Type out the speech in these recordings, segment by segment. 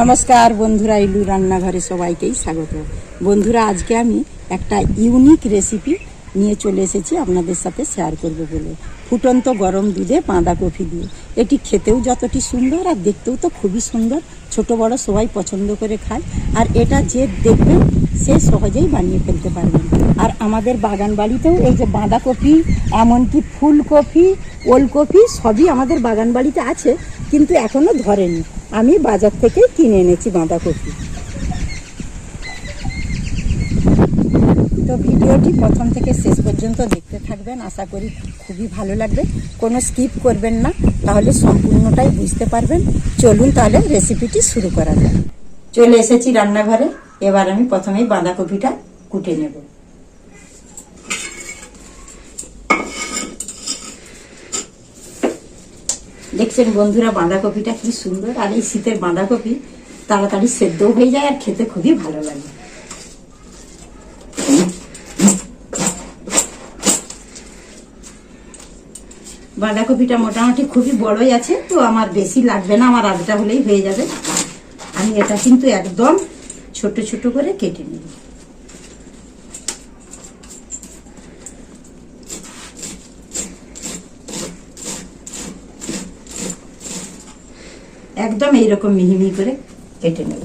নমস্কার বন্ধুরা, ইলু রান্নাঘরে সবাইকেই স্বাগত। বন্ধুরা, আজকে আমি একটা ইউনিক রেসিপি নিয়ে চলে এসেছি আপনাদের সাথে শেয়ার করব বলে। ফুটন্ত গরম দুধে বাঁধাকপি দিয়ে। এটি খেতেও যতটি সুন্দর আর দেখতেও তো খুবই সুন্দর, ছোট বড় সবাই পছন্দ করে খায়। আর এটা যে দেখবেন, সে সহজেই বানিয়ে ফেলতে পারবেন আর আমাদের বাগান বাড়িতেও এই যে বাঁধাকপি এমনকি ফুলকপি ওলকপি সবই আমাদের বাগান বাড়িতে আছে, কিন্তু এখনও ধরেনি। আমি বাজার থেকে কিনে এনেছি বাঁধাকপি। তো ভিডিওটি প্রথম থেকে শেষ পর্যন্ত দেখতে থাকবেন। আশা করি খুবই ভালো লাগবে। কোনো স্কিপ করবেন না, তাহলে সম্পূর্ণটাই বুঝতে পারবেন। চলুন তাহলে রেসিপিটি শুরু করা যাক। চলে এসেছি রান্নাঘরে। এবার আমি প্রথমেই বাঁধাকপিটা কুটে নেব। দেখছেন বন্ধুরা বাঁধাকপিটা কি সুন্দর, আর এই শীতের বাঁধাকপি তাড়াতাড়ি সেদ্ধও হয়ে যায় আর খেতে খুবই ভালো লাগে। বাঁধাকপিটা মোটামুটি খুবই বড়ই আছে, তো আমার বেশি লাগবে না, আমার আধটা হলেই হয়ে যাবে। আমি এটা কিন্তু একদম ছোট ছোট করে কেটে নেব। একদম এইরকম মিহিমি মিহি করে কেটে নেব।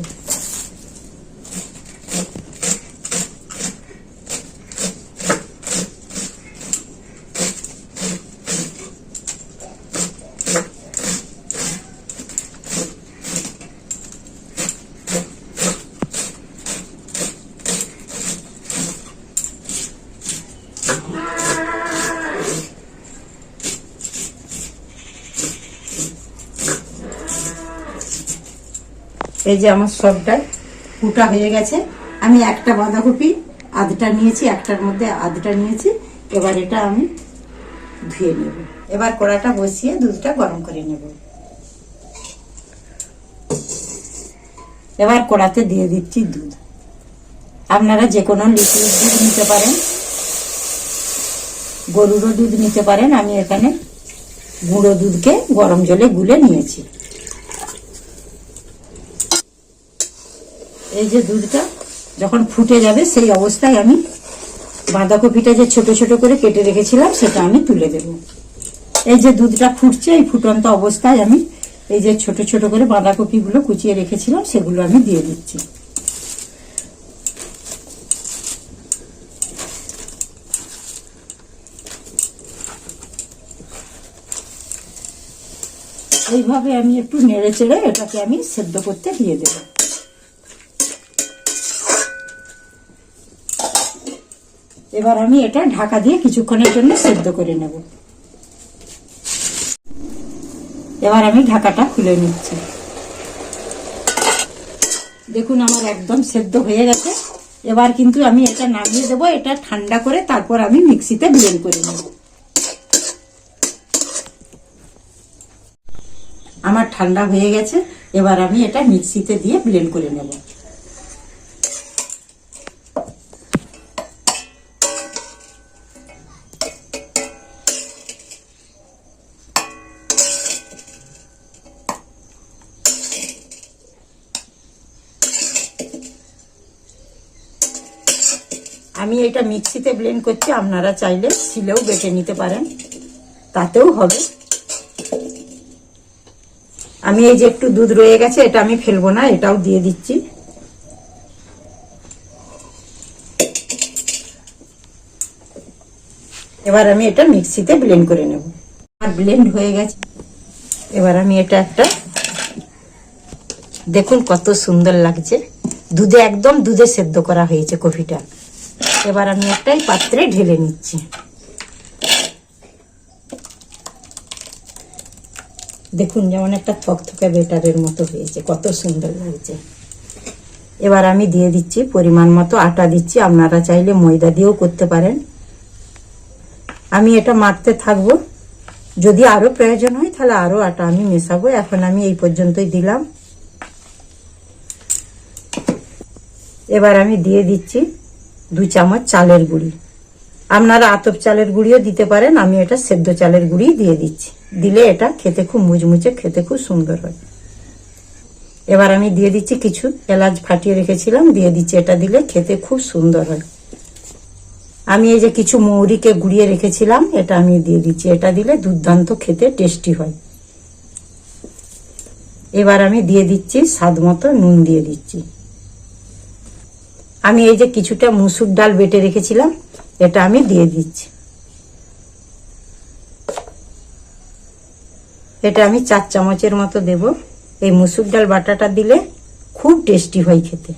এই যে আমার সবটাই কুটা হয়ে গেছে। আমি একটা বাঁধাকপি, আধটা নিয়েছি, একটার মধ্যে আধটা নিয়েছি। এবার এটা আমি ধুয়ে নেব। এবার কড়াটা বসিয়ে দুধটা গরম করে নেব। এবার কড়াতে দিয়ে দিচ্ছি দুধ। আপনারা যে কোনো লিকুইড দুধ নিতে পারেন, গরুরও দুধ নিতে পারেন। আমি এখানে গুঁড়ো দুধকে গরম জলে গুলে নিয়েছি। এই যে দুধটা যখন ফুটে যাবে, সেই অবস্থায় আমি বাঁধাকপিটা যে ছোট ছোট করে কেটে রেখেছিলাম, সেটা আমি তুলে দেব। এই যে দুধটা ফুটছে, এই ফুটন্ত অবস্থায় আমি এই যে ছোট ছোট করে বাঁধাকপিগুলো কুচিয়ে রেখেছিলাম, সেগুলো আমি দিয়ে দিচ্ছি। এইভাবে আমি একটু নেড়ে চেড়ে এটাকে আমি সেদ্ধ করতে দিয়ে দেবো। এবার আমি এটা ঢাকা দিয়ে কিছুক্ষণের জন্য সেদ্ধ করে নেব। এবার আমি ঢাকাটা খুলে নিচ্ছি। দেখুন, আমার একদম সেদ্ধ হয়ে গেছে। এবার কিন্তু আমি এটা নামিয়ে দেবো, এটা ঠান্ডা করে তারপর আমি মিক্সিতে ব্লেন্ড করে নেব। আমার ঠান্ডা হয়ে গেছে, এবার আমি এটা মিক্সিতে দিয়ে ব্লেন্ড করে নেব। আমি এটা মিক্সিতে ব্লেন্ড করছি, আপনারা চাইলে শিলেও বেটে নিতে পারেন। তাতেও হবে। আমি এই যে একটু দুধ রয়ে গেছে, এটা আমি ফেলব না, এটাও দিয়ে দিচ্ছি। এবার আমি এটা মিক্সিতে ব্লেন্ড করে নেব। আর ব্লেন্ড হয়ে গেছে। এবার আমি এটা একটা, দেখুন কত সুন্দর লাগছে। দুধে একদম দুধে সেদ্ধ করা হয়েছে কফিটা। এবার আমি একটাই পাত্রে ঢেলে নিচ্ছি। দেখুন যেমন একটা থকথকে বেটারের মতো হয়েছে, কত সুন্দর লাগছে। এবার আমি দিয়ে দিচ্ছি, পরিমাণ মতো আটা দিচ্ছি, আপনারা চাইলে ময়দা দিয়েও করতে পারেন। আমি এটা মারতে থাকব। যদি আরও প্রয়োজন হয় তাহলে আরও আটা আমি মেশাবো। এখন আমি এই পর্যন্তই দিলাম। এবার আমি দিয়ে দিচ্ছি দু চামচ চালের গুঁড়ি। আপনারা আতপ চালের গুঁড়িও দিতে পারেন আমি এটা সেদ্ধ চালের গুঁড়ি দিয়ে দিচ্ছি। দিলে এটা খেতে খুব মুচমুচে, খেতে খুব সুন্দর হয়। এবার আমি দিয়ে দিচ্ছি কিছু এলাচ ফাটিয়ে রেখেছিলাম, দিয়ে দিচ্ছি এটা দিলে খেতে খুব সুন্দর হয়। আমি এই যে কিছু মৌরিকে গুঁড়িয়ে রেখেছিলাম, এটা আমি দিয়ে দিচ্ছি। এটা দিলে দুর্দান্ত খেতে টেস্টি হয়। এবার আমি দিয়ে দিচ্ছি স্বাদ মতো নুন দিয়ে দিচ্ছি। আমি এই যে কিছুটা মুসুর ডাল বেটে রেখেছিলাম, এটা আমি দিয়ে দিচ্ছি। এটা আমি চার চামচের মতো দেব। এই মুসুর ডাল বাটাটা দিলে খুব টেস্টি হয় খেতে।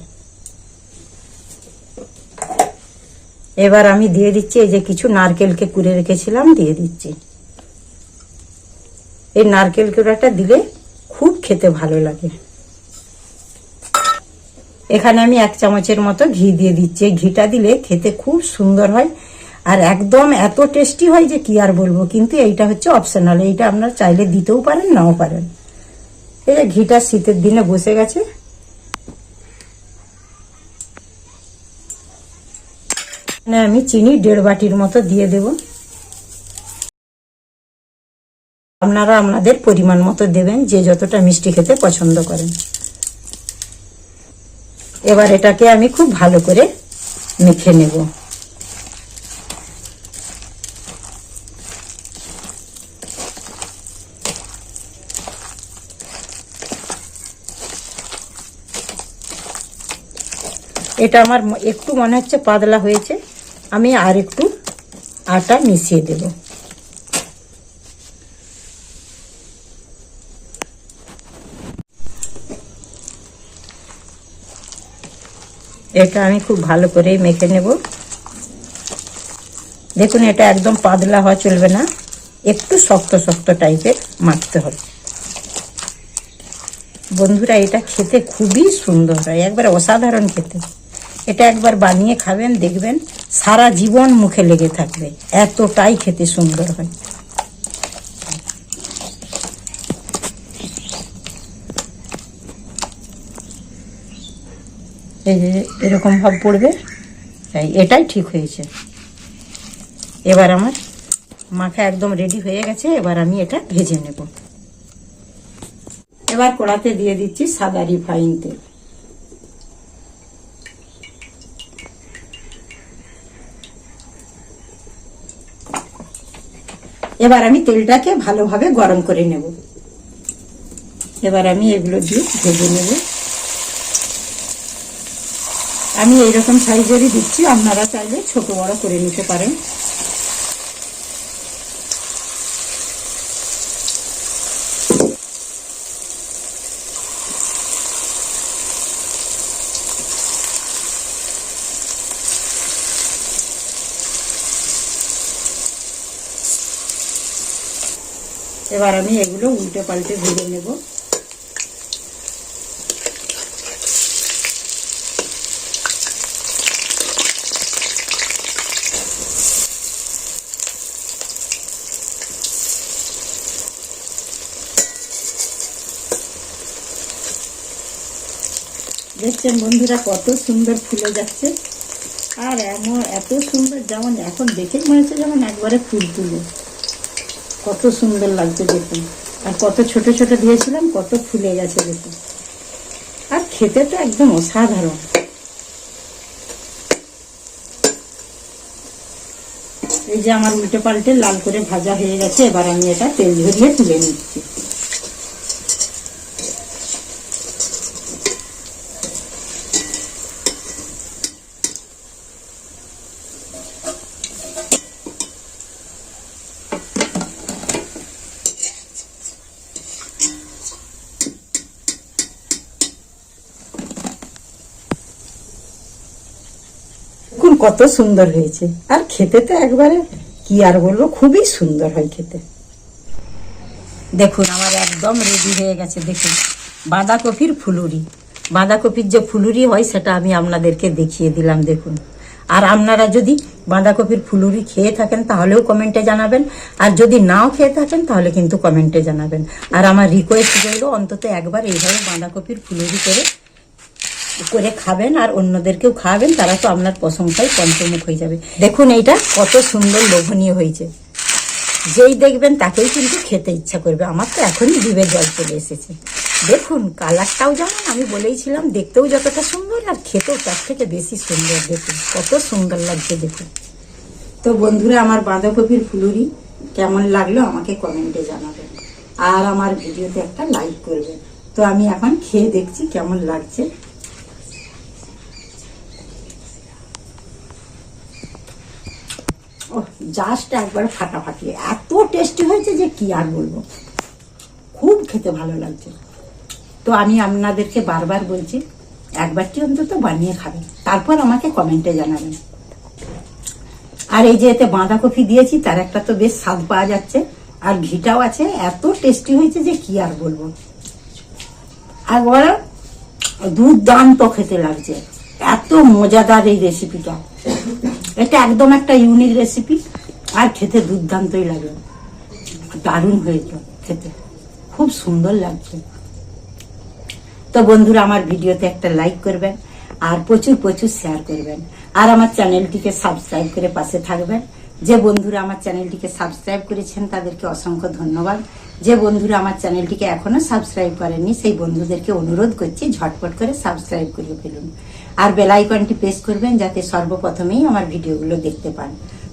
এবার আমি দিয়ে দিচ্ছি, এই যে কিছু নারকেলকে কুড়ে রেখেছিলাম, দিয়ে দিচ্ছি। এই নারকেল কুড়াটা দিলে খুব খেতে ভালো লাগে। এখানে আমি এক চামচের মতো ঘি দিয়ে দিচ্ছি। ঘিটা দিলে খেতে খুব সুন্দর হয় আর একদম এত টেস্টি হয় যে কি আর বলব, কিন্তু এইটা হচ্ছে অপশনাল এইটা আপনারা চাইলে দিতেও পারেন, নাও পারেন। এই যে ঘিটা শীতের দিনে বসে গেছে। আমি চিনি দেড় বাটির মতো দিয়ে দেব। আপনারা আপনাদের পরিমাণ মতো দেবেন, যে যতটা মিষ্টি খেতে পছন্দ করেন। এবার এটাকে আমি খুব ভালো করে মেখে নেব। এটা আমার একটু মনে হচ্ছে পাতলা হয়েছে। আমি আর একটু আটা মিশিয়ে দেব। এটা আমি খুব ভালো করে মেখে নেব। দেখুন, এটা একদম পাতলা হওয়া চলবে না। একটু শক্ত শক্ত টাইপের মাখতে হবে। বন্ধুরা, এটা খেতে খুবই সুন্দর হয়, একবার অসাধারণ খেতে। এটা একবার বানিয়ে খাবেন, দেখবেন সারা জীবন মুখে লেগে থাকবে। এতটাই খেতে সুন্দর হয়। এই যে এরকম ভাব পড়বে, তাই এটাই ঠিক হয়েছে। এবার আমার মাখা একদম রেডি হয়ে গেছে, এবার আমি এটা ভেজে নেব। এবার কড়াতে দিয়ে দিচ্ছি সাদা রিফাইন তেল। এবার আমি তেলটাকে ভালোভাবে গরম করে নেব। এবার আমি এগুলো দিয়ে ভেজে নেব। আমি এইরকম সাইজেরই দিচ্ছি, আপনারা চাইলে ছোট বড় করে নিতে পারেন। এবার আমি এগুলো উল্টে পাল্টে ভেজে নেব। দেখছেন বন্ধুরা, কত সুন্দর ফুলে যাচ্ছে। আর এমন, এত সুন্দর যেমন এখন দেখে মনে হচ্ছে যেমন একবারে ফুল তুলে। কত সুন্দর লাগছে দেখুন। আর কত ছোট ছোট দিয়েছিলাম, কত ফুলে গেছে দেখুন। আর খেতে তো একদম অসাধারণ। এই যে আমার উল্টে পাল্টে লাল করে ভাজা হয়ে গেছে, এবার আমি এটা তেল ঝরিয়ে তুলে নিচ্ছি। কত সুন্দর হয়েছে। আর খেতে তো একবারে কি আর বলব, খুবই সুন্দর হয় খেতে। দেখুন, আমার একদম রেডি হয়ে গেছে, দেখুন। বাঁধাকপির ফুলুরি। বাঁধাকপির যে ফুলুরি হয়, সেটা আমি আপনাদেরকে দেখিয়ে দিলাম, দেখুন। আর আপনারা যদি বাঁধাকপির ফুলুরি খেয়ে থাকেন, তাহলেও কমেন্টে জানাবেন। আর যদি নাও খেয়ে থাকেন, তাহলে কিন্তু কমেন্টে জানাবেন। আর আমার রিকোয়েস্ট রইল, অন্তত একবার এইভাবে বাঁধাকপির ফুলুরি করে করে খাবেন আর অন্যদেরকেও খাওয়াবেন, তারা তো আপনার প্রশংসায় পঞ্চমুখ হয়ে যাবে। দেখুন এইটা কত সুন্দর লোভনীয় হয়েছে। যেই দেখবেন তাকেই কিন্তু খেতে ইচ্ছা করবে। আমার তো এখনই জিভে জল চলে এসেছে। দেখুন, কালারটাও যেমন আমি বলেইছিলাম, দেখতেও যতটা সুন্দর আর খেতেও তার থেকে বেশি সুন্দর। দেখুন, কত সুন্দর লাগছে, দেখুন। তো বন্ধুরা, আমার বাঁধাকপির ফুলুরি কেমন লাগল আমাকে কমেন্টে জানাবেন। আর আমার ভিডিওতে একটা লাইক করবেন। তো আমি এখন খেয়ে দেখছি কেমন লাগছে। জাস্ট একবার ফাটাফাটি। এত টেস্টি হয়েছে যে কি আর বলব? খুব খেতে ভালো লাগছে। তো আমি আপনাদেরকে বারবার বলছি, একবারটি অন্তত বানিয়ে খাবেন। তারপর আমাকে কমেন্টে জানাবেন। আর এই যে এতে বাঁধাকপি দিয়েছি, তার একটা তো বেশ স্বাদ পাওয়া যাচ্ছে। আর ঘিটাও আছে। এত টেস্টি হয়েছে যে কি আর বলব? আর একবার দুর্দান্ত খেতে লাগছে। এত মজাদার এই রেসিপিটা এটা একদম একটা ইউনিক রেসিপি আর খেতে দুর্দান্তই লাগে। দারুণ হয়েছে খেতে। খুব সুন্দর লাগছে। তো বন্ধুরা, আমার ভিডিওতে একটা লাইক করবেন, আর প্রচুর প্রচুর শেয়ার করবেন। আর আমার চ্যানেলটিকে সাবস্ক্রাইব করে পাশে থাকবেন। যে বন্ধুরা আমার চ্যানেলটিকে সাবস্ক্রাইব করেছেন তাদেরকে অসংখ্য ধন্যবাদ। যে বন্ধুরা আমার চ্যানেলটিকে এখনও সাবস্ক্রাইব করেননি, সেই বন্ধুদেরকে অনুরোধ করছি ঝটপট করে সাবস্ক্রাইব করে ফেলুন। আর বেল আইকনটি প্রেস করবেন যাতে সর্বপ্রথমেই আমার ভিডিওগুলো দেখতে পান।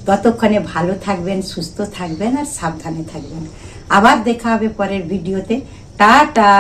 ততক্ষণে ভালো থাকবেন, সুস্থ থাকবেন আর সাবধানে থাকবেন। আবার দেখা হবে পরের ভিডিওতে। টাটা!